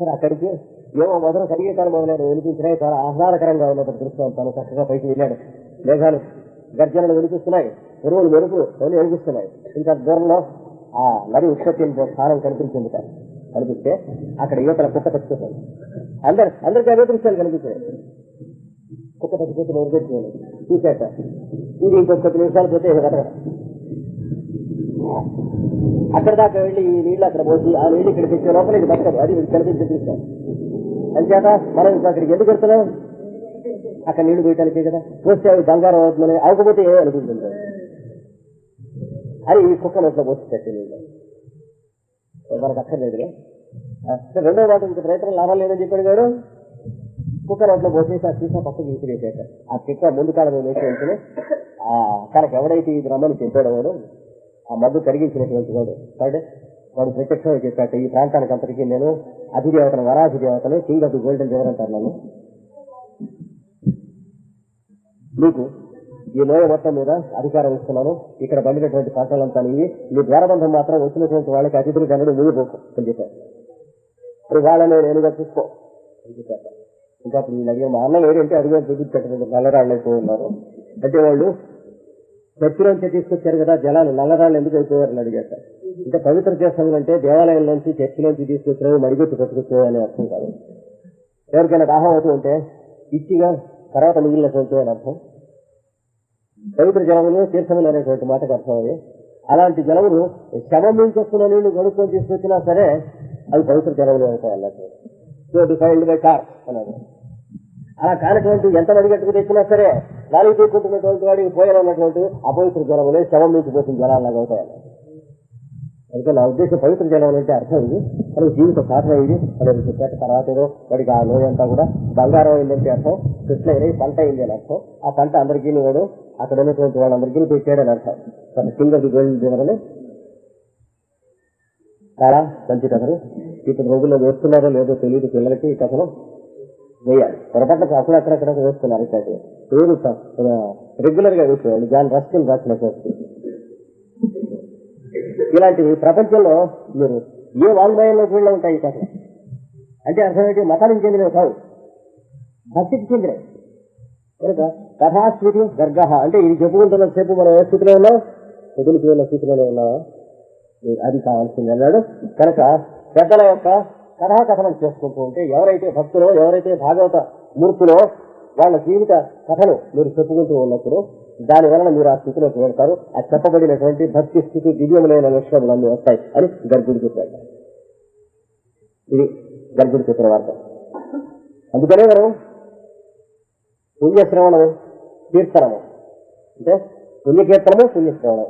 సరే అక్కడికి ఏమో మొదలు సంగీతాలు మొదలైన వినిపించినాయి. చాలా ఆహ్లాదకరంగా ఉన్నప్పుడు దృశ్యం. తను చక్కగా పైకి వెళ్ళాడు. మేఘాలు గర్జనలు వినిపిస్తున్నాయి ఎరువులు మెరుపు అన్ని వినిపిస్తున్నాయి ఇంకా దూరంలో ఆ నది ఉత్పత్తి స్థానం కనిపించింది కనిపిస్తే అక్కడ యువతల కుక్క తెచ్చుకుంటుంది అందరు అందరికీ అదే దృశ్యాలు కనిపించాయి కుక్క తెచ్చుకుంటే నిలబెట్టుకోవాలి చూశాక ఇది ఇంకొక కొద్ది నిమిషాలు పోతే ఇక అక్కడ దాకా వెళ్ళి ఈ నీళ్ళు అక్కడ పోసి ఆ నీళ్ళు ఇక్కడ తెచ్చే లోపల ఇది బతకదు. అది కనిపించి కనిపించే చూస్తాం అంచేత మనం ఇప్పుడు అక్కడికి ఎందుకు వెళ్తున్నాం? అక్కడ నీళ్ళు పోయటానికే కదా. పోస్తే అవి బంగారం అవుతుందని అవ్వకపోతే ఏ అనుకుంటుంది? అది ఈ కుక్క నోట్లో పోసి పెట్టే నీళ్ళు. మనకు అక్కర్లేదుగా? రెండో మాట ఇంక ప్రయత్నం లాభం లేదని చెప్పాడు గారు. కుక్క నోట్లో పోసేసి ఆ సీసా పక్కకి విసిరేసాక ఆ చిక్క ముందు కాలం వేసి వెళ్తేనే తనకు ఎవడైతే ఇది రమ్మని చెప్పాడో వాడు ఆ మబ్బు కరిగించినటువంటి వాడు థర్డ్ వాడు ప్రత్యక్షంగా చెప్పాట ఈ ప్రాంతానికి అంతటికీ నేను అధిదేవతను వరాధిదేవతను king of the golden river అంటారు నన్ను మీకు ఈ లోయ మొత్తం మీద అధికారం ఇస్తున్నాను ఇక్కడ పండినటువంటి పంటలంతా ఇవి మీ ద్వారబంధం మాత్రం వచ్చినటువంటి వాళ్ళకి అతిథులు కనుడు ముగిపోకు అని చెప్పారు మరి వాళ్ళని నేనుగా చూసుకో అని చెప్పారు ఇంకా అప్పుడు వీళ్ళు అడిగారు మా అన్న ఏంటంటే అడిగారు చూపించట్లేదు నల్లరాళ్ళు అయిపోయి ఉన్నారు అంటే వాళ్ళు చర్చిలోంచి తీసుకొచ్చారు కదా జలాలు నల్లరాళ్ళు ఎందుకు అయిపోయారని అడిగాట ఇంకా పవిత్ర చేస్తాను అంటే దేవాలయం నుంచి చర్చిలోంచి తీసుకొచ్చినవి మడిగొచ్చి పట్టుకొచ్చినవి అనే అర్థం కాదు. ఎవరికైనా దాహం అవుతూ ఉంటే ఇచ్చిగా తర్వాత మిగిలినటువంటి అని అర్థం. పవిత్ర జలములు తీర్థములు అనేటువంటి మాటకు అర్థం అది. అలాంటి జలములు శవం నుంచి వస్తున్న నీళ్ళు గడుపుకొని తీసుకొచ్చినా సరే అవి పవిత్ర జలములు అవుతాయి అన్నట్టు. సో డిఫైల్డ్ బై కార్ అన్నారు. అలా కానటువంటి ఎంత మడిగట్టుకు తెచ్చినా సరే నాలుగు తీసుకుంటున్నటువంటి వాడికి పోయాలన్నటువంటి అపవిత్ర జలములే శవం నుంచి పోసిన జలాలు అవుతాయని అందుకే నా ఉద్దేశం పవిత్ర జలం అంటే అర్థం ఇది. మన జీవిత సాధన ఇది. అనేది చెప్పాక తర్వాత ఏదో వాడికి ఆ లోయంతా కూడా బంగారం అయిందంటే అర్థం. కృష్ణ అయినాయి పంట అయింది అని అర్థం. ఆ పంట అందరికీ వాడు అక్కడ ఉన్నటువంటి వాళ్ళందరికీ పెట్టాడని అర్థం. తన కింద దేవుడని చాలా మంచి కథలు ఇప్పుడు రోజుల్లో వేస్తున్నారో లేదో తెలియదు పిల్లలకి ఈ కథలు. వేయాలి. పొరపాటు అప్పుడు అక్కడక్కడ వేస్తున్నారు ఇక్కడ పేరు రెగ్యులర్గా వేసేవాళ్ళు. జాన్ రస్కిన్ రాసినటువంటి ఇలాంటివి ప్రపంచంలో మీరు ఏ వాంగ్మయంలో కూడా ఉంటాయి ఈ అంటే అర్థం ఏంటి? మతానికి చెందినవి కావు. భక్తికి చెందినవి. కనుక కథాస్థితి గర్గహ. అంటే ఇది చెప్పుకుంటున్న సేపు మనం ఏ స్థితిలో ఉన్నాం? ఎదురుకి ఉన్న స్థితిలోనే ఉన్నావా అది కావాల్సింది అన్నాడు. కనుక పెద్దల యొక్క కథాకథనం చేసుకుంటూ ఉంటే ఎవరైతే భక్తులో ఎవరైతే భాగవత మూర్తులో వాళ్ళ జీవిత కథను మీరు చెప్పుకుంటూ ఉన్నప్పుడు దాని వలన మీరు ఆ స్థితిలోకి వెళ్తారు ఆ చెప్పబడినటువంటి భక్తి స్థితి దివ్యములైన లక్ష్యములన్నీ వస్తాయి అని గర్భుడు చెప్పాడు. ఇది గర్భుడు చెప్పిన వార్త. అందుకనే మనం పుణ్యశ్రవణము కీర్తనము అంటే పుణ్యకీర్తనము పుణ్యశ్రవణం.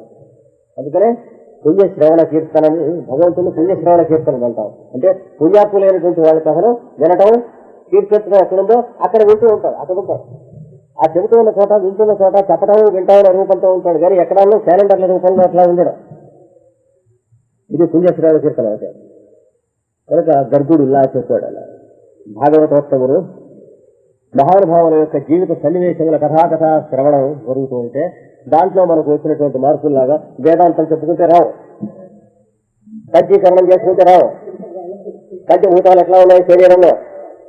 అందుకనే పుణ్యశ్రవణ కీర్తనము భగవంతుని పుణ్యశ్రవణ కీర్తనలు అంటాం. అంటే పుణ్యాత్ములైనటువంటి వాళ్ళ కథను వినటం కీర్తించడం ఎక్కడుందో అక్కడ వింటూ ఉంటాడు అక్కడ ఉంటారు. ఆ చెబుతూ ఉన్న చోట వింటున్న చోట చెప్పడం వింటామనే రూపంతో ఉంటాడు. కానీ ఎక్కడన్నా క్యాలెండర్ల రూపంలో అట్లా ఉండడం. ఇది పుణ్యశ్రవణ కీర్తన అంటే కనుక గర్భుడు ఇలా చెప్పాడు అలా. భాగవతోత్తముడు మహానుభావుల యొక్క జీవిత సన్నివేశముల కథాకథ శ్రవణం జరుగుతూ ఉంటే దాంట్లో మనకు వచ్చినటువంటి మార్పుల్లాగా వేదాంతం చెప్పుకుంటే రావు. సజ్జీకరణం చేసుకుంటే రావు. పంచభూతాలు ఎట్లా ఉన్నాయి? శరీరంలో.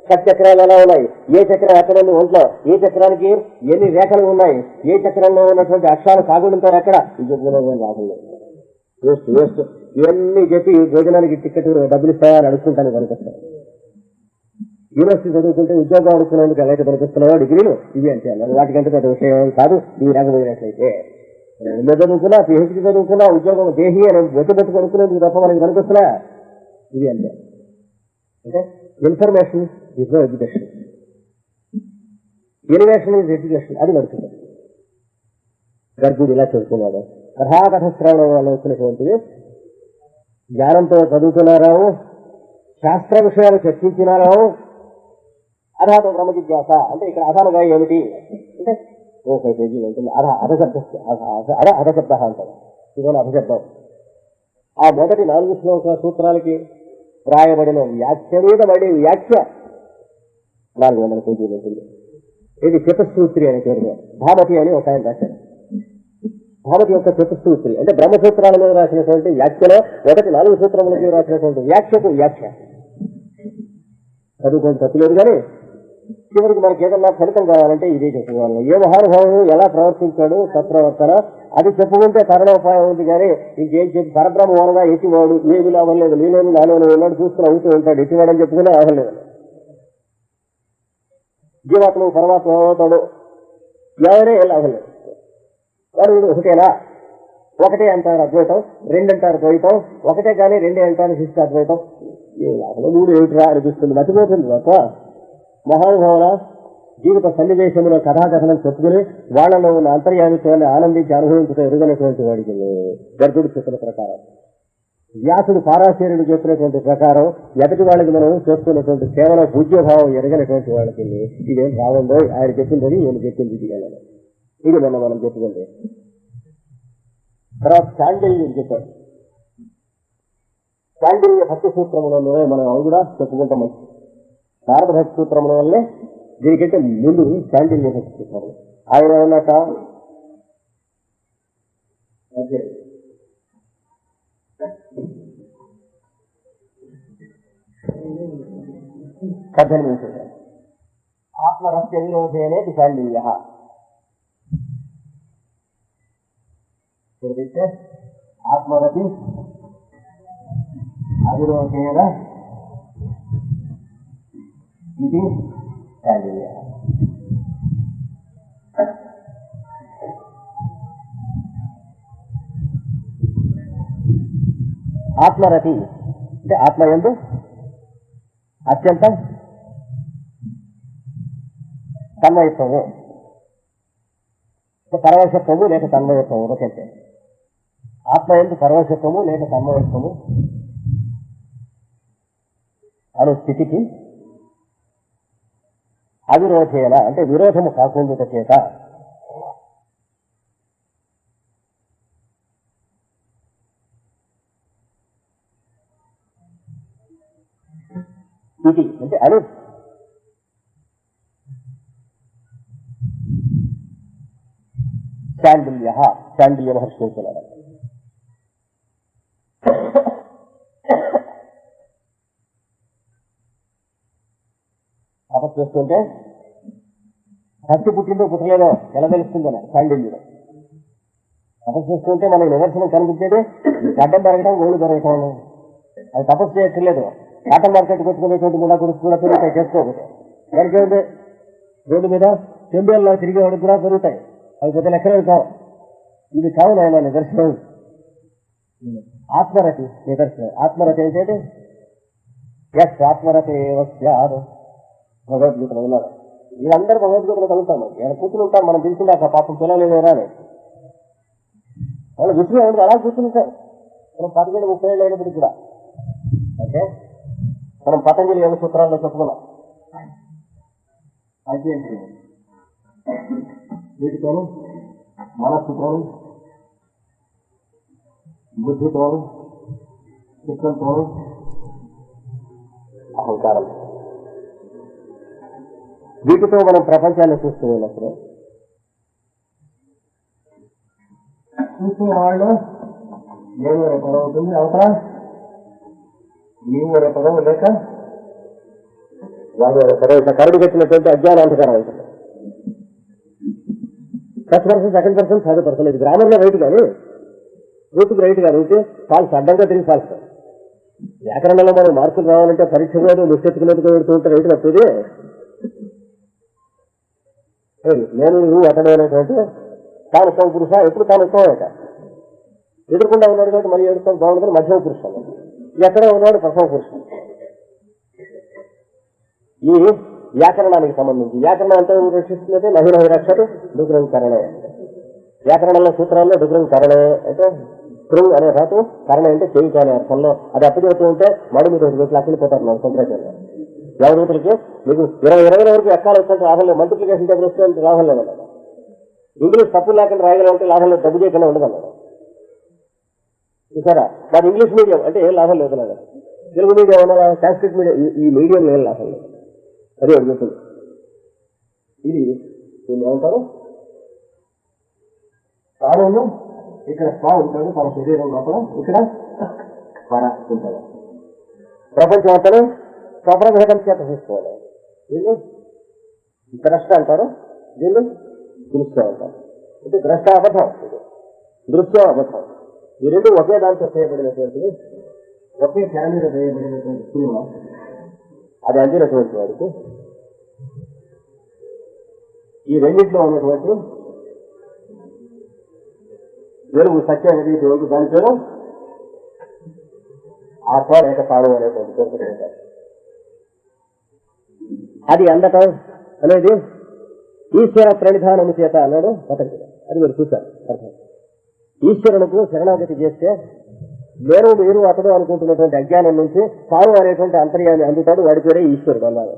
షట్చక్రాలు ఎలా ఉన్నాయి? ఏ చక్రం ఎక్కడ ఉంది ఒంట్లో? ఏ చక్రానికి? ఎన్ని రేఖలు ఉన్నాయి? ఏ చక్రంలో ఉన్నటువంటి అక్షరాలు కాకుండా ఎక్కడ ఇది చెప్పుకునే రాకుండా వేస్ట్ వేస్ట్. ఇవన్నీ చెప్పి భోజనానికి టికెట్ డబ్బులు ఇస్తాయని అడుగుతుంటాను కనిపిస్తాను యూనివర్సిటీ చదువుకుంటే ఉద్యోగం అడుగుతున్నందుకు ఎలాగైతే పనిపిస్తున్నాయో డిగ్రీలు ఇవి అంటే వాటికంటే పెద్ద విషయం కాదు ఇవి లేకపోయినట్లయితే ఎన్నో చదువుకున్నా పిహెచ్డి చదువుకున్నా ఉద్యోగం దేహి అని వెతు కొనుక్కునేందుకు తప్ప మనకి కనిపిస్తున్నా ఇది అంటే అంటే information is no education innovation is education అది నడుస్తుంది గర్భుడు ఇలా చదువుకున్నాడు. కథాకథ శ్రవణం వల్ల వచ్చినటువంటివి జ్ఞానంతో చదువుతున్నారావు శాస్త్ర విషయాలు చర్చించినారావు అధాత బ్రహ్మ జిజ్ఞాస. అంటే ఇక్కడ అధానగా ఏమిటి? అంటే ఓకే పేజీ ఉంటుంది అధ అధశబ్ద అధ అధశబ్ద అంటారు. ఇదే అధశబ్దం ఆ మొదటి నాలుగు శ్లోక సూత్రాలకి వ్రాయబడిన వ్యాఖ్య మీద పడే వ్యాఖ్య. నాలుగు వందల పేజీలు ఉంటుంది. ఇది చతుస్సూత్రి అనే పేరు మీద. భామతి అని ఒక ఆయన రాశారు. భారతి యొక్క చతుస్సూత్రి అంటే బ్రహ్మసూత్రాల మీద రాసినటువంటి వ్యాఖ్యలో మొదటి నాలుగు సూత్రములకి రాసినటువంటి వ్యాఖ్యకు వ్యాఖ్య. చదువుకోవడం తప్పులేదు కానీ చివరికి మనకి ఏదన్నా ఫలితం కావాలంటే ఇదే చెప్పుకోవాలి. ఏ మహానుభావుడు ఎలా ప్రవర్తించాడు సత్ప్రవర్తన? అది చెప్పుకుంటే తరణోపాయం ఉంది కానీ ఇంకేం చెప్పి పరబ్రహ్మ వనగా ఎట్టివాడు ఏది లాభం లేదు నాలోని ఉన్నాడు చూసుకుని అవుతూ ఉంటాడు ఎట్టివాడని చెప్పుకునే లాభం లేదు. జీవాత్మ పరమాత్మ అవుతాడు ఎవరే ఏ లాభం లేదు. వాడు ఒకటేనా? ఒకటే అంటారు అద్వైతం రెండు అంటారు ద్వైతం ఒకటే కానీ రెండే అంటారు శిష్ట అద్వైతం ఏ లాభం మూడు ఏమిటిరా అనిపిస్తుంది. మతిపోతుంది తప్ప మహానుభావుల జీవిత సన్నివేశంలో కథాకథనం చెప్పుకుని వాళ్ళలో ఉన్న అంతర్యామిత్వాన్ని ఆనందించి అనుభవించడం ఎరుగనటువంటి వాడికి గర్భుడు చెప్పిన ప్రకారం. వ్యాసుడు పారాశీరుడు చెప్పినటువంటి ప్రకారం ఎదటి వాళ్ళకి మనం చేసుకున్నటువంటి కేవలం పూజ్యభావం ఎరగనటువంటి వాళ్ళకి ఇదేం. బాగుందో ఆయన చెప్పిందని నేను చెప్పింది ఇది అన్నాడు. ఇది మొన్న మనం చెప్పుకుంది తర్వాత శాండిల్యం చెప్పాడు. శాండల్య భక్తి సూత్రములలో మనం కూడా చెప్పుకుంటాం. మంచిది నారద భక్తి సూత్రముల వల్లే దీనికంటే ముందు శాండిల్య భక్తి సూత్రములు ఆయన ఏమన్నట అదే. పద్దెనిమిది సూత్రం ఆత్మరస్య విరోధేనే శాండిల్య. ఏదైతే ఆత్మరతి అవిరోధేన ఇది శాండిల్య ఆత్మరతి. అంటే ఆత్మ ఎందు? అత్యంత తన్మయత్వము పరవశత్వము లేక తన్మయత్వము ఒకటే ఆత్మ ఎందు పరవశత్వము లేక తన్మయత్వము అను స్థితికి అవిరోధేన అంటే విరోధము కాకుండా చేత ఇది అంటే అను శాండిల్య శాండిల్య మహర్షి చేస్తుంటే భక్తి పుట్టిందో పుట్టలేదో ఎలా తెలుస్తుందని శాండిల్యుడు తపస్సు చేస్తుంటే మనకి నిదర్శనం కనిపించేది గడ్డం పెరగడం గోళ్ళు పెరగటం. అది తపస్సు చేయట్లేదు కాటన్ మార్కెట్ కొట్టుకునేటువంటి కూడా కూడా పెరుగుతాయి చేసుకోకపోతే దానికి ఏముంది? రోడ్డు మీద చెంబేళ్ళలో తిరిగేవాడికి కూడా పెరుగుతాయి. అవి పెద్ద లెక్కలు కావు ఇది కావు నాయన నిదర్శనం. ఆత్మరతి నిదర్శనం. ఆత్మరతి ఏంటంటే ఎస్ ఆత్మరతి వస్యాదు భగవద్గీతలో ఉన్నారు. వీళ్ళందరూ భగవద్గీతలో కలుగుతాము మనకి ఇక్కడ కూర్చుని ఉంటాం మనం తెలుసుకుందాక పాపం పిల్లలు అని. వాళ్ళు విసుగు ఉండదు అలా కూర్చుని మనం పదిహేడు ముప్పై ఏళ్ళు అయినప్పటికీ కూడా. అంటే మనం పతంజలి యోగ సూత్రాల్లో చెప్పుకున్నాం. అయితే ఏంటి? వీటితోను మనస్సుతోను బుద్ధితోను చిత్తంతోను అహంకారం వీటితో మనం ప్రపంచాన్ని చూస్తూ వెళ్ళినప్పుడు చూసే వాళ్ళు నేను రేపడం అవుతుంది అవతల. నీవు రేపడం లేక వాళ్ళు రేపడం ఇట్లా కరడు కట్టినటువంటి అజ్ఞానం అంధకారం అవుతుంది first person second person third person ఇది గ్రామర్లో రైట్ కానీ రూట్కి రైట్ కానీ అయితే ఫాల్స్ అడ్డంగా తిరిగి ఫాల్స్ వ్యాకరణంలో మనం మార్కులు రావాలంటే పరీక్ష మీద ముష్టెత్తుకునేట్టుగా పెడుతూ ఉంటారు ఏంటి తప్పది. నేను నువ్వు అతడైనటువంటి అనేటువంటి తాను ఉత్తమ పురుష ఎప్పుడు తాను ఉత్తమమేట ఎదుర్కొండా ఉన్నాడు కాబట్టి మరి ఎదుర్కొని బాగుంటుంది మధ్యమ పురుషుడు ఎక్కడ ఉన్నాడు ప్రథమ పురుషుడు. ఈ వ్యాకరణానికి సంబంధించి వ్యాకరణం అంతా రక్షిస్తున్నది? నవీన రక్షడు డుగ్రం కరణే. వ్యాకరణంలో సూత్రాల్లో డుగ్రం కరణే అంటే కృంగ్ అనే ధాతు కరణ అంటే చెవి అనే అర్థంలో. అది అప్పచెబుతూ ఉంటే మడి మీద ఒకటి పెట్టి అక్కిలిపోతారు నాకు సంప్రదాయంలో దేవదూతలకి మీకు ఇరవై ఇరవై వరకు ఎక్కాలి వచ్చినట్టు లాభం లేదు. మల్టిప్లికేషన్ టేబుల్ వస్తే లాభం లేదు ఇంగ్లీష్ తప్పు లేకుండా రాయగలంటే లాభం లేదు. డబ్బు చేయకుండా ఉండదు అన్నాడు మరి ఇంగ్లీష్ మీడియం అంటే ఏం లాభం లేదు అన్నాడు తెలుగు మీడియం అన్నా సాంస్క్రిట్ మీడియం ఈ- మీడియం ఏం లాభం లేదు. అదే అడుగుతుంది ఇది దీన్ని ఏమంటారు? తాను ఇక్కడ స్వా ఉంటాడు. తన శరీరం లోపల ఇక్కడ పర ఉంటాడు. ప్రపంచం అంతా స్వప్రభేదం చేత చూసుకోవాలి దీన్ని ద్రష్ట అంటారు. దీన్ని దృశ్యం అంటారు. ఇది ద్రష్ట అబద్ధం ఇది. దృశ్యం అబద్ధం. ఈ రెండు ఒకే దాంతో చేయబడినటువంటిది. ఒకే ఫ్యామిలీలో చేయబడినటువంటి సినిమా. అది అందినటువంటి వాడికి. ఈ రెండింటిలో ఉన్నటువంటి వెలుగు సత్యం ఏదైతే దాని పేరు? ఆత్మ లేక తాను అనేటువంటి పేరు అది అందటం అనేది ఈశ్వర ప్రణిధానము చేత అన్నాడు పతంజలి అది మీరు చూశారు. అర్థం. ఈశ్వరునికి శరణాగతి చేస్తే నేను మీరు అతడు అనుకుంటున్నటువంటి అజ్ఞానం నుంచి తాను అనేటువంటి అంతర్యాన్ని అందుతాడు. వాడి పేరే ఈశ్వరుడు అన్నాడు.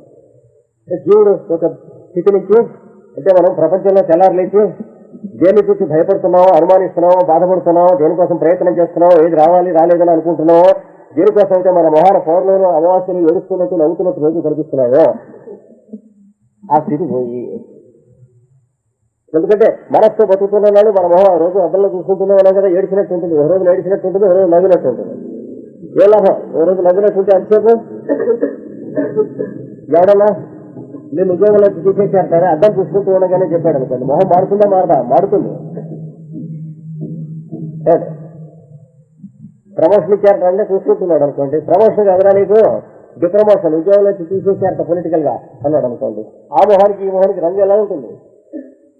జీవుడు ఒక స్థితి నుంచి అంటే మనం ప్రపంచంలో తెల్లారలేచి దేని గురించి భయపడుతున్నామో అనుమానిస్తున్నామో బాధపడుతున్నామో దేనికోసం ప్రయత్నం చేస్తున్నామో ఏది రావాలి రాలేదని అనుకుంటున్నామో దేనికోసం అయితే మన మొహాన పౌర్ణములు అమావాస్యలు ఏడుస్తున్నట్టు నవ్వుతున్నట్టు రోజు కనిపిస్తున్నాయో ఆ స్థితి పోయి ఎందుకంటే మనస్సు బతుకుతున్నాడు మన మొహం ఆ రోజు అద్దంలో చూసుకుంటున్నాం కదా ఏడిచినట్టు ఉంటుంది. ఒక రోజు ఏడిచినట్టు ఉంటుంది ఒక రోజు నవ్వినట్టు ఉంటుంది. ఏ లాభం? ఒక రోజు నవ్వినట్టు ఉంటే అంతసేపు? ఎవడన్నా? నేను ఉద్యోగంలో తీసేసేస్తారా అద్దం చూసుకుంటూ ఉండగానే చెప్పాడు అనుకోండి. మొహం మారుతుందా మారదా? మారుతుంది. ప్రమోషన్ ఇచ్చారట అంటే చూసుకుంటున్నాడు అనుకోండి. ప్రమోషన్ కదరా నీకు? డిప్రమోషన్ ఉద్యోగంలో తీసేసారట పొలిటికల్గా అన్నాడు అనుకోండి. ఆ మొహానికి ఈ మొహానికి రంగు ఎలా ఉంటుంది?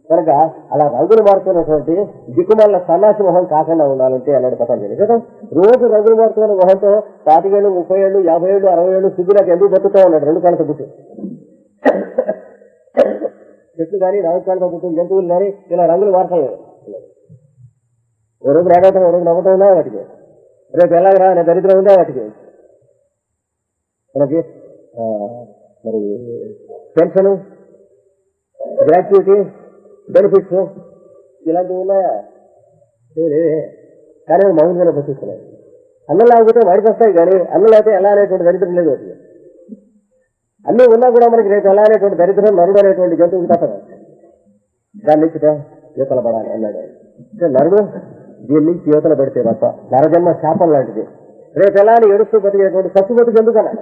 కనుక అలా రంగులు మారుతున్నటువంటి దిక్కుమాల సన్నాసి మొహం కాకుండా ఉండాలంటే అన్నాడు పతంజలి. కదా? రోజు రంగులు మారుతున్న మొహంతో పాతికేళ్ళు ముప్పై ఏళ్ళు యాభై ఏళ్ళు అరవై ఏళ్ళు సిగ్గులకు ఎందుకు బతుకుతా ఉన్నాడు? రెండు కాళ్ళతో పుట్టి చెట్లు కానీ నాలుగు కాళ్ళతో పుట్టిన జంతువులు కానీ ఇలా రంగులు మారుతాయి ఓ రోజు రావటం ఓ రోజు నవ్వటం ఉందా వాటికి? రేపు ఎలాగరా నేను దరిద్రం ఉందా వాటికి? మనకి మరి పెన్షన్ గ్రాట్యుటీ బెనిఫిట్స్ ఇలాంటివి ఉన్నాయా? లేవే. కానీ అవి మౌనంగానే బతుకుతున్నాయి అన్నం లేకపోతే వాడికి వస్తాయి కానీ అన్నం లేకపోతే ఎలా అనేటువంటి దరిద్రం లేదు అది. అన్నీ ఉన్నా కూడా మనకి రేపు ఎలా అనేటువంటి దరిద్రం నరుడు అనేటువంటి జంతువుకి తప్పదు. దాని నుంచి యువతల పడాలి అన్నాడు. అంటే నరుడు దీని నుంచి యువతలు పెడితే తప్ప నరజన్మ శాపం లాంటిది. రేపు ఎలా అని ఏడుస్తూ బతికేటువంటి ఖర్చు బతుకు ఎందుకన్నా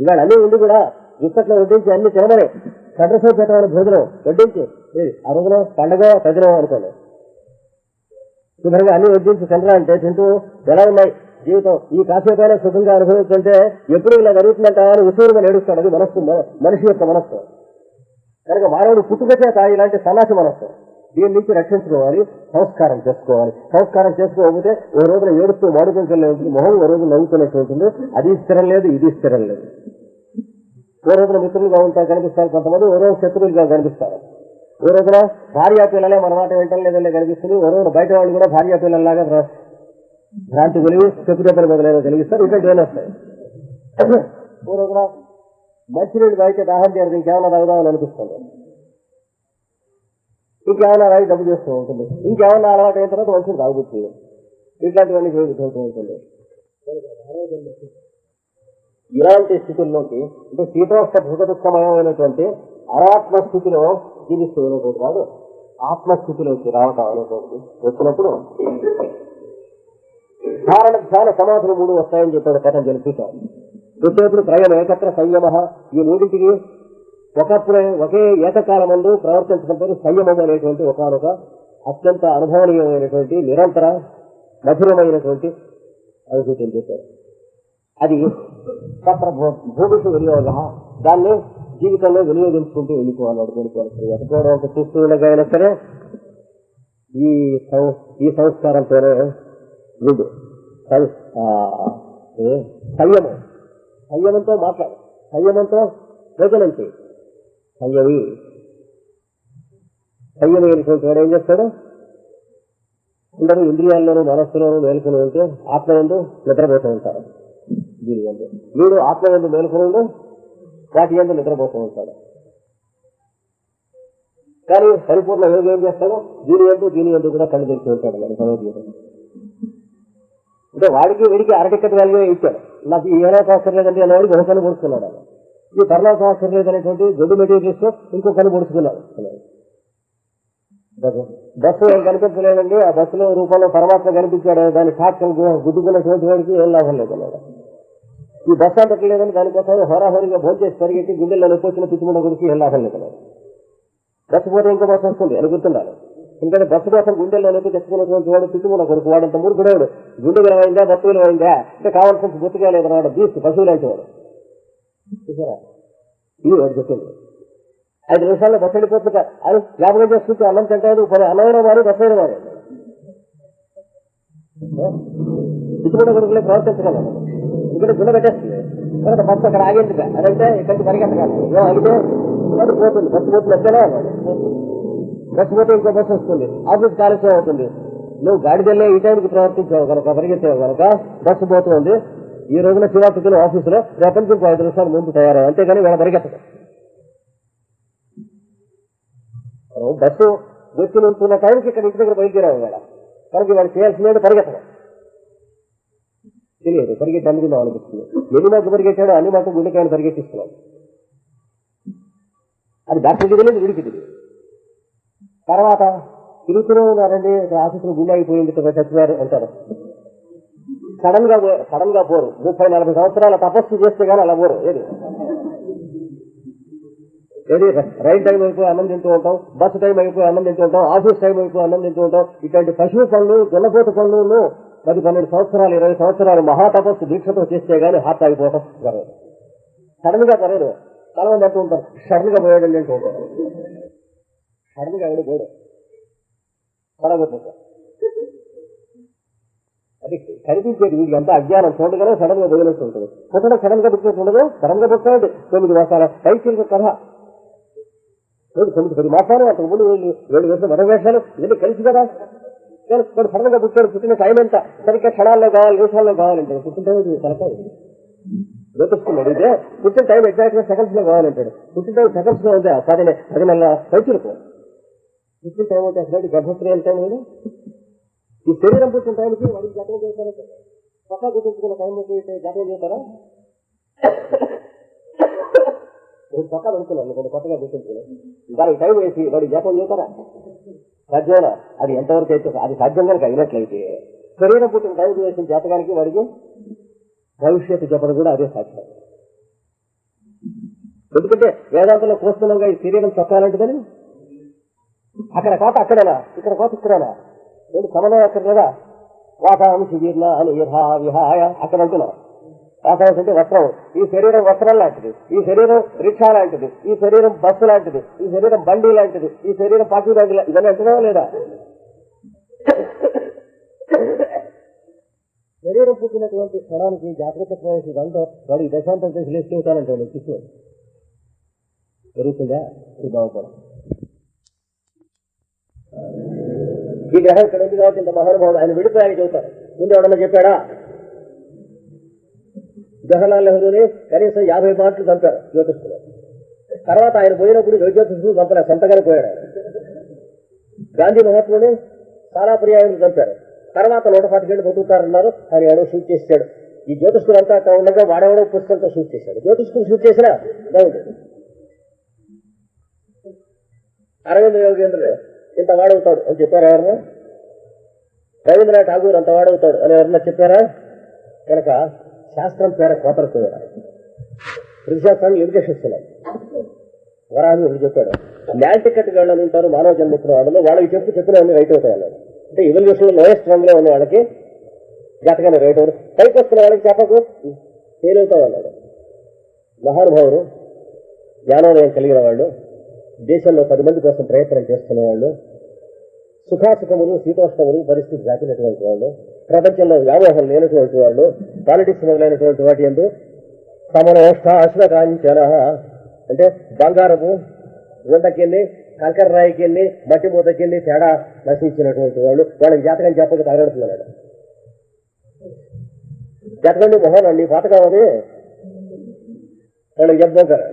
ఇవాళ అన్ని ఉండి కూడా ఇప్పట్లో వడ్డించి అన్ని తినమని కండ్రసో పెట్టమని భోజనం వడ్డించి ఆ రోజున పండగ తదినం అనుకోండి. శుభ్రంగా అన్ని వడ్డించి తినరా అంటే తింటూ ఎలా ఉన్నాయి? జీవితం ఈ కాసేపైనా సుఖంగా అనుభవించుకుంటే ఎప్పుడు ఇలా జరుగుతుందంట అని ఉసూరుగా నేడుస్తాడు అది మనస్సు మనిషి యొక్క మనస్సు. కనుక మానవుడు పుట్టుక చేత ఇలాంటి సన్నాసి మనస్సు. దీని నుంచి రక్షించుకోవాలి సంస్కారం చేసుకోవాలి. సంస్కారం చేసుకోకపోతే ఓ రోజున ఏడుస్తూ వాడుకుంటూనే ఉంటుంది మొహం ఓ రోజు నవ్వుతున్నట్టు ఉంటుంది. అది స్థిరం లేదు ఇది స్థిరం లేదు. ఓ రోజున మిత్రులుగా ఉంటా కనిపిస్తారు కొంతమంది ఓ రోజు శత్రువులుగా కనిపిస్తారు. ఓ రోజున భార్యా పిల్లలే మన మాట వింటం లేదని కనిపిస్తుంది. ఓ రోజున బయట వాళ్ళు కూడా భార్యా పిల్లల్లాగా భ్రాంతి కలిగి చెప్పు మొదలైన కలిగిస్తారు. ఇట్లాంటివన్నీ వస్తాయి. ఓ రోజున మంచినీళ్ళు బయట దాహం తీరదు ఇంకేమైనా తాగుదామని అనిపిస్తుంది. ఇంకేమైనా అలాగే డబ్బు చేస్తూ ఉంటుంది. ఇంకేమైనా అలవాటు అయిన తర్వాత మంచిని తాగుతుంది ఇట్లాంటివన్నీ జరుగుతూ ఉంటుంది. ఇలాంటి స్థితుల్లోకి అంటే శీతోష్ణ భూతదుఃఖమయమైనటువంటి అనాత్మ స్థితిలో జీవిస్తూ ఉన్నటువంటి వాడు ఆత్మస్థితిలోకి రావటం అనేటువంటి వచ్చినప్పుడు ధారణ ధ్యాన సమాధులు మూడు వస్తాయని చెప్పాడు పతంజలి చూశాం వచ్చేప్పుడు త్రయం ఏకత్ర సంయమ. ఈ మూడింటికి ఒకప్పుడే ఒకే ఏకకాలమందు ప్రవర్తించడం పేరు సంయమం అనేటువంటి ఒకనొక అత్యంత అనుభవనీయమైనటువంటి నిరంతర మధురమైనటువంటి అనుభూతిని చెప్పారు. అది తత్ర భూమికి వినియోగ దాన్ని జీవితంలో వినియోగించుకుంటూ వెళ్ళిపోవాలన్నాడు కొనుక్కోవాలి ఎదుకోవడం ఒక చూస్తూ ఉండగా సరే ఈ ఈ సంస్కారంతోనే వీడు సం- సంయమం. సంయమంతో మాట్లాడు. సంయమంతో ప్రజలం చేయి అయ్యవి అయ్యని అయినటువంటి వాడు ఏం చేస్తాడు? అందరూ ఇంద్రియాల్లోనూ మనస్సులోనూ మేలుకొని ఉంటే ఆత్మ ఎందు నిద్రపోతూ ఉంటారు దీని ఎందు. వీడు ఆత్మ ఎందు మేలుకొని ఉండు వాటి ఎందు నిద్రపోతూ ఉంటాడు. కానీ పరిపూర్ణ యోగి ఏం చేస్తాడు? దీని ఎందు దీని ఎందు కూడా కళ్ళు తెరిచి ఉంటాడు మరి భగవద్గీత. అంటే వాడికి వీడికి అరటిక్కటి వాల్యూ ఇచ్చాడు. నాకు ఈ ఏదో అవసరం లేదంటే అనే వాడికి ఒక కన్ను పొడుచుకున్నాడు ఈ తర్వాత అవసరం లేదనేటువంటి గొడ్డు మెటీరియల్స్ ఇంకో కన్ను పొడుచుకున్నాడు బస్సు బస్సు ఏం కనిపించలేదండి. ఆ బస్సులో రూపంలో పరమాత్మ కనిపించాడు. దాని సాక్ష్యం గుద్దుకున్నటువంటి వాడికి ఏం లాభం లేదు ఈ బస్ అంతట్లేదని దానికోసం హోరాహోరీగా భోంచేసి పరిగెట్టి గుండెల్లో నొప్పి వచ్చిన పిచ్చిమండ గురించి వెళ్ళాలి లేదు బస్సు పోతే ఇంకో బస్సు వస్తుంది. అని గుర్తుండాలి. ఎందుకంటే బస్సు కోసం గుండెల్లో నొప్పి తెచ్చుకున్నటువంటి వాడు పిచ్చిమండ కొడుకు వాడు అంత మూర్ఖుడేవాడు. గుండె విలువైందా బస్సు విలువైందా అంటే కావాల్సిన గుర్తుగా లేదన్నమాట బీస్ట్ పశువు లాంటి వాడు చూసారా ఇది వాడు చెప్పింది ఐదు నిమిషాల్లో బస్సు వెళ్ళిపోతుంది అది జ్ఞాపకం చేసుకుంటే అన్నం తింటాడు పది అన్నమైన వారు బస్సు వారు. పిచ్చిమండ గురుకులే ప్రవర్తించగలం ఇక్కడ గుండె పెట్టేస్తుంది. తర్వాత బస్సు అక్కడ ఆగేందుక అదంటే ఇక్కడికి పరిగెత్తగలరు ఏం ఆగితే వాడు పోతుంది. బస్సు పోతుంది ఎక్కడే. బస్సు పోతే ఇంకో బస్సు వస్తుంది. ఆఫీస్ కాలుష్యం అవుతుంది. నువ్వు గాడిదల్లే ఈ టైంకి ప్రవర్తించావు కనుక పరిగెత్తావు కనుక బస్సు పోతుంది ఈ రోజున శివాతిథులు ఆఫీసులో రేపటి ఐదు నిమిషాలు ముందు తయారయ్యి అంతేగాని వీళ్ళ పరిగెత్తదు. బస్సు వచ్చి నింపుతున్న టైంకి ఇక్కడ ఇంటి దగ్గర బయలుదేరావు వేళ కనుక వాళ్ళు చేయాల్సిందే పరిగెత్తడం తెలియదు పరిగెట్టి అందుకుందాం అనిపిస్తుంది ఎన్ని మాకు పరిగెట్టాడో అన్ని మాకు గుండెకాయలు పరిగెట్టిస్తున్నాడు. అది డాక్టర్కి తెలియదు వీడికి తెలియదు తర్వాత తిరుగుతూనే ఉన్నారండి ఆఫీసులో గుండె అయిపోయింది చచ్చినారు అంటారు. సడన్గా సడన్గా పోరు. ముప్పై నలభై సంవత్సరాల తపస్సు చేస్తే కానీ అలా పోరు. ఏది? ఏది? రైట్ టైం అయిపోయి అన్నం తింటూ ఉంటాం బస్సు టైం అయిపోయి అన్నం తింటూ ఉంటాం ఆఫీస్ టైం అయిపోయి అన్నం తింటూ ఉంటాం. ఇట్లాంటి పశువు పనులు జొన్నపోత పనులు పది పన్నెండు సంవత్సరాలు ఇరవై సంవత్సరాలు మహాతపస్సు దీక్షతో చేస్తే గానీ హార్ట్ ఆగిపోవటం జరగదు. సడన్గా జరగదు. చాలా మంది అంటూ ఉంటారు సడన్గా పోయాడండి అంటూ ఉంటారు. సడన్గా ఎవడు పోయాడు పడగొట్టుకుంటారు అది కనిపించేది వీడికి అంతా అజ్ఞానం చూడగానే సడన్గా వదిలేసి ఉంటుంది పుట్టడం సడన్గా పుట్టినట్టు ఉండదు సడన్గా పుట్టాడు తొమ్మిది మాసాల. పైసలు కథ. లేదు తొమ్మిది పది మాసాలు? అంతకు ముందు వీళ్ళు ఏడు వేసిన మరో వేషాలు. ఇవన్నీ కలిసి కదా? కానీ వాడు సడన్గా పుట్టాడు పుట్టిన టైం ఎంత? సరిగ్గా క్షణాల్లో కావాలి నిమిషాల్లో కావాలంటే పుట్టిన టైం తలకాయ జ్యోతిష్కున్నాడు ఇదే. పుట్టిన టైం ఎగ్జాక్ట్గా సెకండ్స్లో కావాలంటాడు పుట్టిన టైం సెకండ్స్లో ఉందా? పది పది నెలల పైచులకు పుట్టిన టైం అంటే అసలు గర్భస్త్రీ అంటే లేదు ఈ శరీరం పుట్టిన టైంకి వాడికి జతం చేశారు పక్క గుర్తించుకున్న టైంకి జతం చేశారా నేను పక్క అనుకున్నాను కొన్ని కొత్తగా గుర్తించుకున్నాను దానికి టైం వేసి వాడికి జతం చేశారా సాధ్యమేనా అది ఎంతవరకు అయితే అది సాధ్యం కనుక అయినట్లయితే శరీరం పుట్టిన టైంకి వేసిన జాతకానికి వాడికి భవిష్యత్తు చెప్పడం కూడా అదే సాధ్యం. ఎందుకంటే వేదాంతంలో కోస్తున్నాగా ఈ శరీరం చొక్కాలంటిదని? అక్కడ కోత అక్కడేనా? ఇక్కడ కోత ఇక్కడేనా? నేను సమన్వయం అక్కడ లేదా వాతావరణ అని యథా విహాయ అక్కడ అంటున్నా. వాతావరణం అంటే వస్త్రం. ఈ శరీరం వస్త్రం లాంటిది. ఈ శరీరం రిక్షా లాంటిది. ఈ శరీరం బస్సు లాంటిది. ఈ శరీరం బండి లాంటిది. ఈ శరీరం పాకి బ్యాగ్ ఇవన్నీ అంటున్నావా లేదా? శరీరం పుట్టినటువంటి క్షణానికి జాగ్రత్త ప్రవేశం దాంతో వాడికి దశాంతం చేసి లేచి అవుతానంటే శిశువు జరుగుతుందా? ఇది ఈ గ్రహం ఇక్కడ ఉంది కాబట్టి ఇంత మహానుభావుడు ఆయన విడిపోయాక చెబుతారు ముందు ఎవడన్నా చెప్పాడా? జవహర్లాల్ నెహ్రూని కనీసం యాభై మార్కులు చంపారు జ్యోతిష్కులు. తర్వాత ఆయన పోయినప్పుడు జ్యోతిష్కులు చంపలే సొంతగానే పోయాడు గాంధీ మహాత్ముని చాలా పర్యాయం చంపారు. తర్వాత నూట పాతికేళ్ళు బతుకుతారన్నారు. ఆయన ఎవడో షూట్ చేశాడు ఈ జ్యోతిష్కులు అంతా అక్కడ ఉండగా వాడెవడో పుస్తకంతో షూట్ చేశాడు. జ్యోతిష్కులు షూట్ చేసినా బాగుంటుంది అరవింద్ యోగేంద్రుడు. ఇంత వాడవుతాడు అని చెప్పారా ఎవరన్నా రవీంద్రనాథ్ ఠాగూర్ అంత వాడవుతాడు అని ఎవరన్నా చెప్పారా? కనుక శాస్త్రం పేర కోతలు పోయారు ఎడ్యుకేషన్ ఇస్తున్నాయి వరాహి ఒకటి చెప్పాడు. ల్యాండ్ టికెట్ వెళ్ళని ఉంటారు మానవ జన్మిస్తున్న వాళ్ళలో. వాళ్ళకి చెప్పి చెప్పిన రైట్ అవుతాయి అన్నాడు అంటే ఇవల్యూషన్ లోయెస్ట్ రన్ ఉన్న వాళ్ళకి జాతకాన్ని రైట్ అవుతారు పైకి వస్తున్న వాళ్ళకి చెప్పకు. ఫెయిల్ అవుతావు అన్నాడు. మహానుభావుడు జ్ఞానోదయం కలిగిన వాళ్ళు దేశంలో పది మంది కోసం ప్రయత్నం చేస్తున్న వాళ్ళు సుఖాసుఖములు శీతోష్ణములు పరిస్థితి దాటినటువంటి వాళ్ళు ప్రపంచంలో వ్యామోహం లేనటువంటి వాళ్ళు పాలిటిక్స్ మొదలైనటువంటి వాటి ఎందు సమనోష్ట అశ్వకాంచన. అంటే బంగారము గుంటకెళ్ళి కంకర రాయికెళ్ళి మట్టి మూతకెళ్ళి తేడా నశించినటువంటి వాళ్ళు వాళ్ళకి జాతకం చెప్పక తగడుతున్నాడు జాతకండి మొహన్ నీ పాతకం అది? వాళ్ళకి చెప్తారు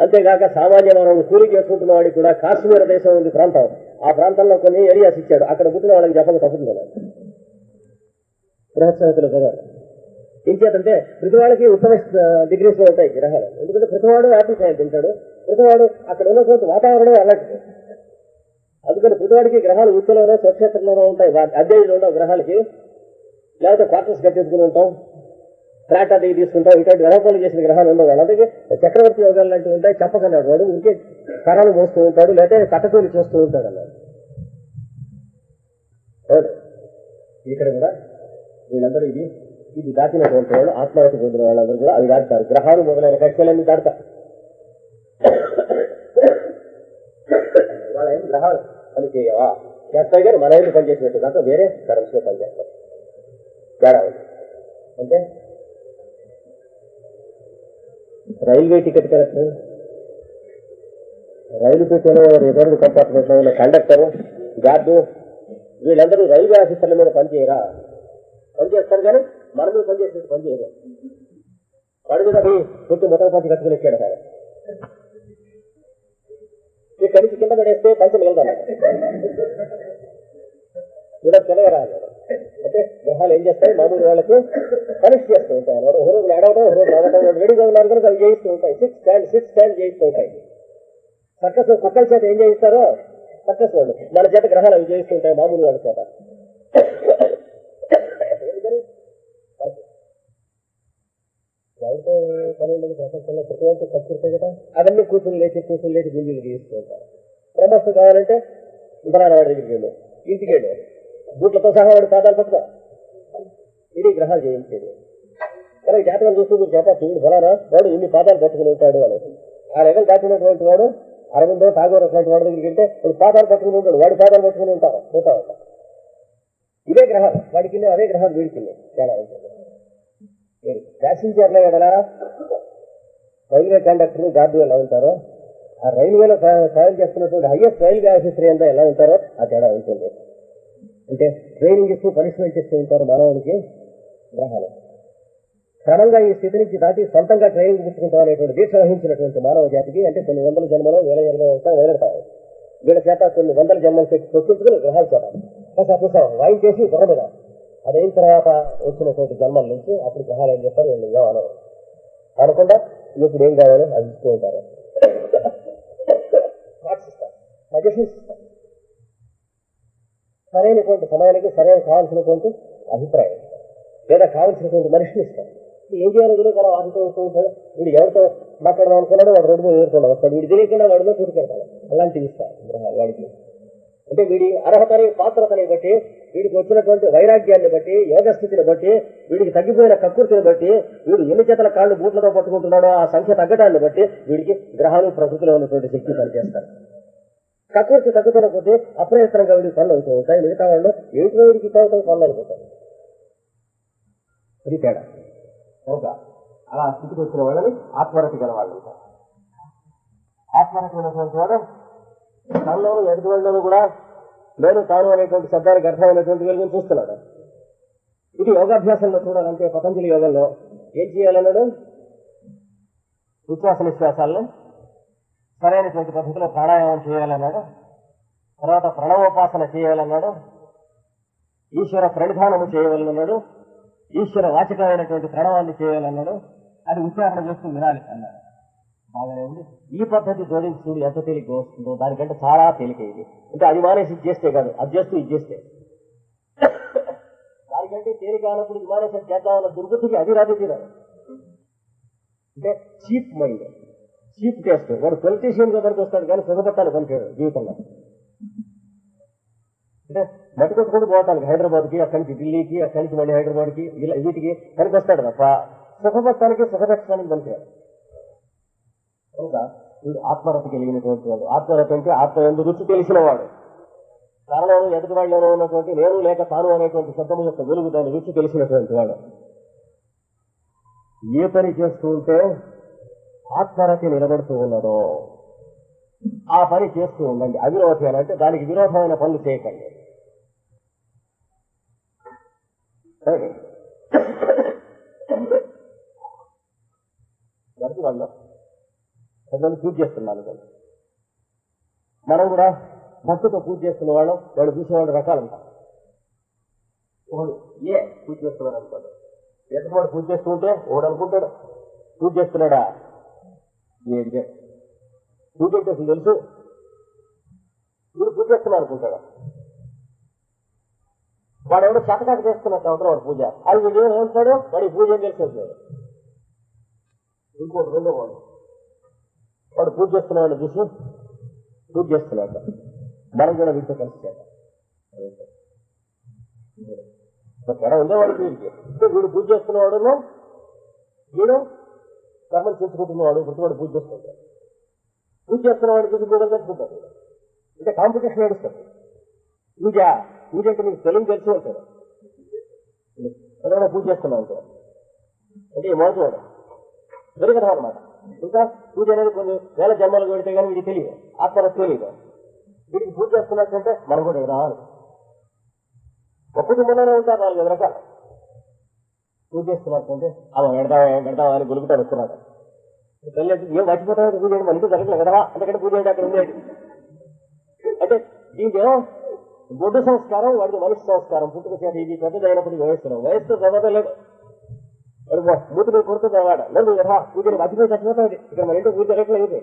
అంతేగాక సామాన్య మనం కూలి చేసుకుంటున్న వాడికి కూడా కాశ్మీర్ దేశం ఉంది ప్రాంతం. ఆ ప్రాంతంలో కొన్ని ఏరియాస్ ఇచ్చాడు. అక్కడ పుట్టిన వాళ్ళకి చెప్పక తప్పుతుంది కదా బృహత్సవతులు కదా. ఇంకేతంటే ప్రతి ఉత్తమ డిగ్రీస్లో ఉంటాయి గ్రహాలు. ఎందుకంటే ప్రతివాడు యాపిల్ కాయలు తింటాడు. ప్రతివాడు అక్కడ ఉన్నటువంటి వాతావరణం అలాంటిది. అందుకని ప్రతివాడికి గ్రహాలు ఉచ్చలోనో స్వక్షేత్రంలోనో ఉంటాయి. అధ్యయనంలో ఉండవు గ్రహాలకి. లేకపోతే క్వార్టర్స్ కట్టేసుకుని ఉంటాం. ఫ్లాట్ అది తీసుకుంటాం ఇటువంటి వెనకలు చేసిన గ్రహాలు ఉండవు. అలాగే చక్రవర్తి యోగాలు లాంటివి ఉంటాయి చెప్పకన్నాడు వాడు ఇంకే కర్రలు మోస్తూ ఉంటాడు లేకపోతే కట్టకూలి చేస్తూ ఉంటాడు అన్నాడు. ఇక్కడ కూడా వీళ్ళందరూ ఇది ఇది దాటినటువంటి వాళ్ళు ఆత్మహత్య పొందిన వాళ్ళందరూ కూడా అవి దాటుతారు. గ్రహాలు మొదలైన కక్షలన్నీ దాటుతారు. వాళ్ళ ఏం గ్రహాలు పని చేయవా చేస్తాయి కానీ మన ఏమి పనిచేసినట్టు? దాంట్లో వేరే కరెన్సీలో పనిచేస్తారు తేడా అంటే రైల్వే టికెట్ కలెక్టర్ రైలు పెట్టిన రిజర్వ్ కంపార్ట్మెంట్లో ఉన్న కండక్టర్ గార్డు వీళ్ళందరూ రైల్వే ఆఫీసర్ల మీద పనిచేయరా? పనిచేస్తారు కానీ మన మీద పనిచేసే పనిచేయరు వాడి మీద పోయి కొట్టు మొదటి పంచి కట్టుకుని ఎక్కాడు సార్ ఇక్కడి నుంచి కింద పడేస్తే పంచం వెళ్తాను ఇలా తెలవరా అంటే గ్రహాలు ఏం చేస్తాయి? మామూలు వాళ్ళకి పనిష్ చేస్తూ ఉంటాయి. అన్నాడు హురువులు ఏడవడం హురువులు రావడం వాళ్ళు రెడీగా ఉన్నారు కనుక అవి చేయిస్తూ ఉంటాయి. సిక్స్ స్టాండ్ సిక్స్ స్టాండ్ చేయిస్తూ ఉంటాయి. సర్కస్ కుక్కల చేత ఏం చేయిస్తారో? సర్కస్ వాళ్ళు. మన చేత గ్రహాలు అవి చేయిస్తూ ఉంటాయి మామూలు వాళ్ళ చేత. ఎందుకని? ఎవరితో ప్రపంచంలో ప్రతి ఒక్కరికి ఖర్చు కదా? అవన్నీ కూతురు లేచి కూతురు లేచి గుంజులు గీస్తూ ఉంటారు. బ్రహ్మస్తు కావాలంటే ఇంద్రారావు దగ్గరికి వెళ్ళు. ఇంటికి వెళ్ళు. బూట్లతో సహా వాడు పాదాలు పట్టుకో. ఇది గ్రహాలు చేయించేది కానీ జాతకం చూస్తూ మీరు చెప్పచ్చు వీడు ఫలానా? వాడు ఇన్ని పాదాలు పట్టుకుని ఉంటాడు అనేది ఆ లెవెల్ దాటినటువంటి వాడు అరవిందో ఠాగూర్ అట్లాంటి వాడి దగ్గరికి వెళ్తే వాడు పాదాలు పట్టుకుని ఉంటాడు. వాడి పాదాలు పట్టుకుని ఉంటారు పోతా ఉంటారు ఇవే గ్రహాలు. వాడికి అదే గ్రహాలు వీడికి చాలా ప్యాసింజర్లే కదా రైల్వే కండక్టర్ గార్డు ఎలా ఉంటారో ఆ రైల్వేలో ట్రావెల్ చేస్తున్నటువంటి హైయెస్ట్ రైల్వే ఆఫీసర్ ఎంత ఎలా ఉంటారో ఆ తేడా ఉంటుంది. అంటే ట్రైనింగ్ ఇస్తూ పనిష్మెంట్ ఇస్తూ ఉంటారు మానవునికి గ్రహాలు. క్రమంగా ఈ స్థితి నుంచి దాటి సొంతంగా ట్రైనింగ్ పుచ్చుకుంటాం అనేటువంటి దీక్ష వహించినటువంటి మానవ జాతికి అంటే కొన్ని వందల జన్మలో వేల జన్మలో ఉంటా వదిలేడతారు వీళ్ళ చేత కొన్ని వందల జన్మలు పెట్టి తొక్కించుకుని గ్రహాలు చేత. కాస్త చేసి వాయించేసి బుర్ర మీద. అదైన తర్వాత వచ్చినటువంటి జన్మల నుంచి అప్పుడు గ్రహాలు ఏం చేస్తారు? వీళ్ళు ఏం అనరు. అనకుండా ఇప్పుడు ఏం కావాలో? అది ఇస్తూ ఉంటారు. Thoughts సజెషన్స్ ఇస్తారు సరైనటువంటి సమయానికి సరైన కావాల్సినటువంటి అభిప్రాయం. లేదా కావాల్సినటువంటి మనిషిని ఇస్తారు ఏం చేయాలి కూడా మనం వాటితో ఉంటాడు. వీడు ఎవరితో మాట్లాడదాం అనుకున్నాడో వాడు రోడ్డు మీద ఎదుర్కొన్నా వస్తాడు. వీడు తెలియకుండా వాడిలో చూసుకెళ్తాడు అలాంటివి ఇస్తారు గ్రహాలు వాడికి. అంటే వీడి అర్హతని పాత్రతని బట్టి వీడికి వచ్చినటువంటి వైరాగ్యాన్ని బట్టి యోగ స్థితిని బట్టి వీడికి తగ్గిపోయిన కక్కుర్తిని బట్టి వీడు ఎన్ని చేతల కాళ్ళు బూట్లతో పట్టుకుంటున్నాడో ఆ సంఖ్య తగ్గడాన్ని బట్టి వీడికి గ్రహాలు ప్రకృతిలో ఉన్నటువంటి శక్తి పనిచేస్తారు కక్కుర్తి తగ్గుతున్న కొద్దీ అప్రయత్నంగా వీడికి పనులు అవుతూ ఉంటాయి మిగతా వాళ్ళు ఏమిటి వీడికి కావటం పనులు అనుకుంటారు ఇది తేడా. ఒక అలా స్థితికి వచ్చిన వాళ్ళని ఆత్మరతి గల వాళ్ళు ఉంటారు. ఆత్మరతి ఉన్నటువంటి వాడు తనలోను ఎదుటి వాళ్ళను కూడా నేను తాను అనేటువంటి శబ్దానికి అర్థమైనటువంటి వెలుగుని చూస్తున్నాడు ఇది యోగాభ్యాసంలో చూడాలంటే పతంజలి యోగంలో ఏం చేయాలన్నాడు? విశ్వాస నిశ్వాసాలను సరైనటువంటి పద్ధతిలో ప్రాణాయామం చేయాలన్నాడు. తర్వాత ప్రణవోపాసన చేయాలన్నాడు. ఈశ్వర ప్రణిధానము చేయవలనన్నాడు. ఈశ్వర వాచకమైనటువంటి ప్రణవాన్ని చేయాలన్నాడు. అది ఉచ్చారణ చేస్తూ వినాలి అన్నాడు. బాగానే ఉంది ఈ పద్ధతి జోడించి చూడు ఎంత తేలిక వస్తుందో దానికంటే చాలా తేలిక ఇది అంటే అది మానేసి ఇది చేస్తే కాదు అది చేస్తూ ఇది చేస్తే. దానికంటే తేలిక అన్నప్పుడు ఇది మానేసి చేద్దామన్న దుర్గతికి అది రాదు రాదు. అంటే చీప్ మైండ్. చీప్ టేస్ట్ వాడు పొలిటీషియన్గా పనికి వస్తాడు కానీ సుఖపట్టాలి పనికి జీవితంలో. అంటే మట్టుకొట్టుకుంటూ పోవటానికి హైదరాబాద్కి అక్కడి నుంచి ఢిల్లీకి అక్కడి నుంచి మళ్ళీ హైదరాబాద్కి ఇలా వీటికి పనికి వస్తాడు తప్ప సుఖపట్టానికి సుఖపెట్టడానికి పనిచేయాలి కనుక వీడు ఆత్మరతి కలిగినటువంటి వాడు. ఆత్మరతి అంటే ఆత్మ ఎందు రుచి తెలిసిన వాడు కారణం ఎదుటి వాళ్ళలో ఉన్నటువంటి నేను లేక తాను అనేటువంటి శబ్దము యొక్క వెలుగు దాని రుచి తెలిసినటువంటి వాడు. ఏ పని చేస్తూ ఉంటే ఆత్మరతి నిలబడుతూ ఉన్నదో. ఆ పని చేస్తూ ఉండండి. అవిరోధి అని అంటే దానికి విరోధమైన పనులు చేయకండి. వాళ్ళు. పూజ చేస్తున్నాను మనం కూడా భక్తితో పూజ చేస్తున్న వాళ్ళం. వాళ్ళు చూసేవాళ్ళు రకాలు ఉంటారు ఏ పూజ చేస్తున్నాడు అనుకోండి. ఎంతమంది పూజ చేస్తూ ఉంటే ఒకడు అనుకుంటాడు. పూజ చేస్తున్నాడా? ఏంటి? పూజ అంటే అసలు తెలుసు. వీడు పూజ చేస్తున్నారు అనుకుంటాడు వాడు ఎవడో శతకాక చేస్తున్నట్టు అవతల వాడు పూజ. అది వీడు ఏమంటాడు వాడి పూజ ఏం తెలిసి ఇంకోటి రెండో వాడు. వాడు పూజ చేస్తున్నాడు చూసి పూజ చేస్తున్నాడు. మనం కూడా వీటితో కలిసి చేద్దాం. తెర ఉందే వాడికి వీడికి? వీడు పూజ చేస్తున్నవాడు వీడు కర్మలు చేసుకుంటున్నవాడు ఇప్పుడు వాడు పూజ చేసుకుంటాడు. పూజ చేస్తున్నవాడు చూసి గూడలు తెచ్చుకుంటాడు ఇంకా కాంపిటీషన్ నడుస్తాడు పూజ పూజ అంటే మీకు తెలుగు తెలిసి ఉంటాడు ఎవరైనా పూజ చేస్తున్నావు అంటే? అంటే మోసవాడు దొరికడం అనమాట ఇంకా పూజ అనేది కొన్ని వేల జన్మలు పెడితే కానీ వీడికి తెలియదు. ఆత్మలకు తెలియదు. వీడికి పూజ చేస్తున్నట్టు అంటే మనం కూడా రావాలి ఒక కుటుంబంలోనే ఉంటారు నాలుగు రకాలు. పూజ చేస్తున్నట్టుంటే అలా పెడతావా పెడతావా అని గులుపుతారు వస్తున్నాడు పెళ్ళి ఏం మర్చిపోతావు? పూజ చేయడం మనకి జరగలేదు కదా అంతకంటే పూజ అక్కడ ఉండేది అంటే దీంట్లో బొడ్డు సంస్కారం వాడికి మనిషి సంస్కారం పుట్టుక చేత ఇది పెద్దదైనప్పటికీ వయస్సు వయస్సు చదవలేదు వాడు మూతి మీద కొడుతుంది వాడు లేదు కదా పూజలు మర్చిపోయి చచ్చిపోతాడు ఇక్కడ మన ఇంట్లో పూజ జరగట్లేదు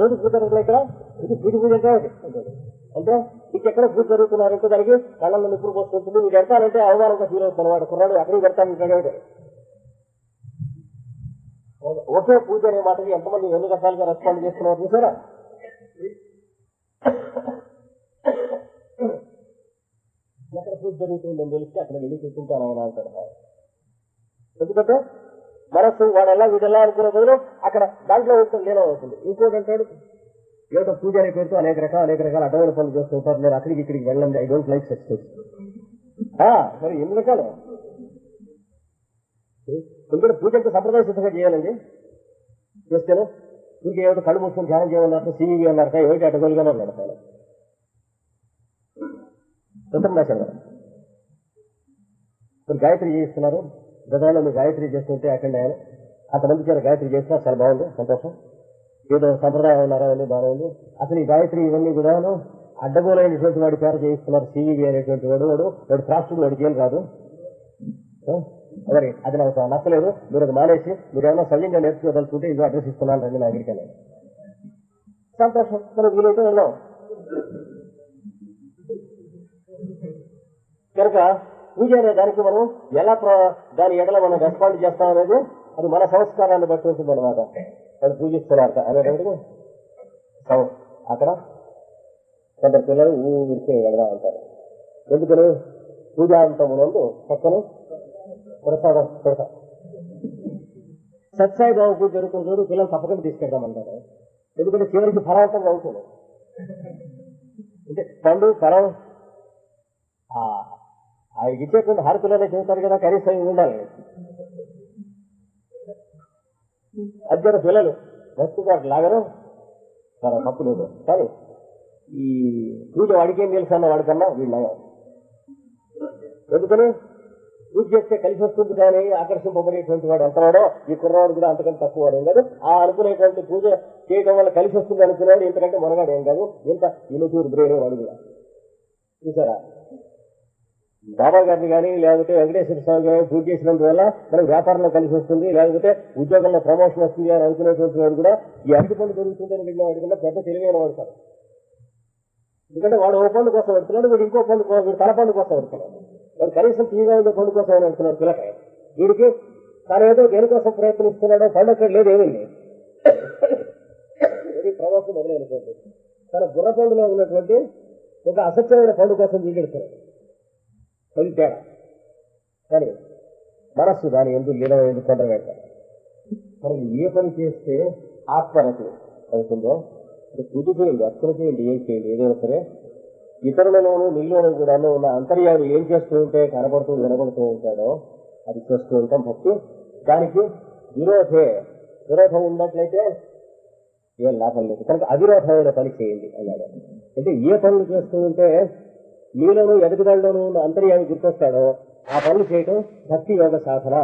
రోజు పూజ జరగలేదు ఇక్కడ. ఇది పూజ పూజ అంటే ఇంకెక్కడ పూజ జరుగుతున్నారంటే దానికి కళ్ళల్లో నిప్పులు పోస్తుంటుంది. మీరు పెడతానంటే అవమానంగా ఫీల్ అవుతాను వాడు కుర్రాడు అక్కడికి పెడతాను ఇక్కడ ఒకే పూజ అనే మాటకి ఎంతమంది ఎన్ని రకాలుగా రెస్పాండ్ చేస్తున్నారు చూసారా? ఎక్కడ పూజ జరుగుతుందని తెలిస్తే అక్కడ వెళ్ళి చూసుకుంటాను అని అంటాడు. ఎందుకంటే మనస్సు వాడు ఎలా వీడెలా అనుకునే బదులు అక్కడ దాంట్లో ఉంటుంది లీనం అవుతుంది ఇంకోటి అంటాడు ఏదో పూజ అనే పేరుతో అనేక రకాల అనేక రకాల అడ్డమైన పనులు చేస్తూ ఉంటారు నేను అక్కడికి ఇక్కడికి వెళ్ళండి. ఐ డోంట్ లైక్ సచ్ మరి ఎన్ని రకాలు? ఎందుకంటే పూజ అంటే సంప్రదాయ సిద్ధంగా చేయాలండి. చేస్తేను ఇంకేదో కళ్ళు మూసుకొని ధ్యానం చేయమన్నారు సివి అన్నారట ఏమిటి అడ్డగోలుగానే ఉన్నాడు ఆయన ఉత్తరం రాశాడు మీరు గాయత్రి చేయిస్తున్నారు. గతంలో మీరు గాయత్రి చేస్తుంటే అక్కడ ఆయన అంతమంది చేత గాయత్రి చేసినా చాలా బాగుంది. సంతోషం. ఏదో సంప్రదాయాలు ఉన్నారా అని బాగుంది అసలు ఈ గాయత్రి ఇవన్నీ కూడాను అడ్డగోలైనటువంటి వాడి పేరు చేయిస్తున్నారు. సివివి అనేటువంటి వాడు వాడు వాడు క్రాఫ్ట్ వాడికి ఏం రాదు మరి అది నాకు నచ్చలేదు. మీరు అది మానేసి మీరు ఏమైనా సవ్యంగా నేర్చుకోదలుచుకుంటే ఇది అడ్రస్ ఇస్తున్నాను రండి నా దగ్గరికి అని. సంతోషం. మనకు వీలైతే వెళ్ళాం కనుక పూజ అనే దానికి మనం ఎలా దాని ఎడల మనం రెస్పాండ్ చేస్తాం అనేది అది మన సంస్కారాన్ని బట్టి ఉంటుంది అనమాట అది పూజిస్తున్నారు అనేటువంటిది సౌ- అక్కడ కొందరు పిల్లలు ఊరికే వెళదాం అంటారు ఎందుకని? పూజాంతమునందు చక్కని ప్రసాదం పెడతా. సత్సాయి బాబు పూజ జరుగుతున్న చోటు పిల్లలు తప్పకుండా తీసుకెళ్తామంటారు. ఎందుకంటే చివరికి ఫలవంతంగా అవుతుంది. అంటే పండు ఫలం ఆ, ఆయనకి ఇచ్చేటువంటి హారతులనే చెబుతారు కదా కనీసం ఉండాలి. అద్దరు పిల్లలు వస్తున్నారు లాగరు సరే తప్పు లేదు. సరే. ఈ పూజ వాడికి ఏం తెలుసు అన్న వాడికన్నా వీళ్ళు ఎందుకని? పూజ చేస్తే కలిసి వస్తుంది కానీ ఆకర్షింపబడేటువంటి వాడు ఎంతవాడో ఈ కుర్రవాడు కూడా అంతకంటే తక్కువ వాడు ఏం కాదు. ఆ అనుకునేటువంటి పూజ చేయడం వల్ల కలిసి వస్తుంది అనుకునేవాడు ఇంతకంటే మనగాడు ఏం కాదు. ఇంత ఇనుచూరు బ్రెయిన్ వాడు కూడా. చూసారా? బాబా గారిని కానీ లేకపోతే వెంకటేశ్వర స్వామి గారిని పూజ చేసినందువల్ల మనకు వ్యాపారంలో కలిసి వస్తుంది. లేకపోతే ఉద్యోగంలో ప్రమోషన్ వస్తుంది అని అనుకునేటువంటి వాడు కూడా ఈ అరటి పండు దొరుకుతుందని వెళ్ళిన వాడి కన్నా పెద్ద తెలివైన వాడు కాదు. ఎందుకంటే వాడు ఓ పండు కోసం పెడుతున్నాడు వీడు ఇంకో పండు కో- వీడు తల పండు కోసం పెడుతున్నాడు. వాడు కనీసం తీగా ఉండే పండు కోసం అని పెడుతున్నాడు పిల్లక వీడికి తాను ఏదో దేనికోసం ప్రయత్నిస్తున్నాడో పండు అక్కడ లేదు ఏమింది ఇది ప్రవాసం మొదలైనటువంటి తన బుర్ర పండులో ఉన్నటువంటి ఒక అసత్యమైన పండు కోసం వీడెడుతున్నాడు అది తేడా కానీ మనస్సు దాని ఎందుకు లీనం ఎందుకు మనం ఏ పని చేస్తే ఆత్మరతి అవుతుందో అది చేయండి అర్చన చేయండి ఏం చేయండి ఏదైనా సరే ఇతరులలోనూ నీలోనూ కూడా ఉన్న అంతర్యాలు ఏం చేస్తూ ఉంటే కనబడుతూ వినబడుతూ ఉంటాడో అది చేస్తూ ఉంటాం. భక్తి దానికి విరోధే. విరోధం ఉన్నట్లయితే ఏం లాభం లేదు. కనుక అవిరోధమైన పని చేయండి అన్నాడు. అంటే ఏ పనులు చేస్తూ ఉంటే మీలోనూ ఎదుగుదలలోనూ ఉన్న అంతర్యామి గుర్తొస్తాడో ఆ పనులు చేయటం భక్తి యోగ సాధన.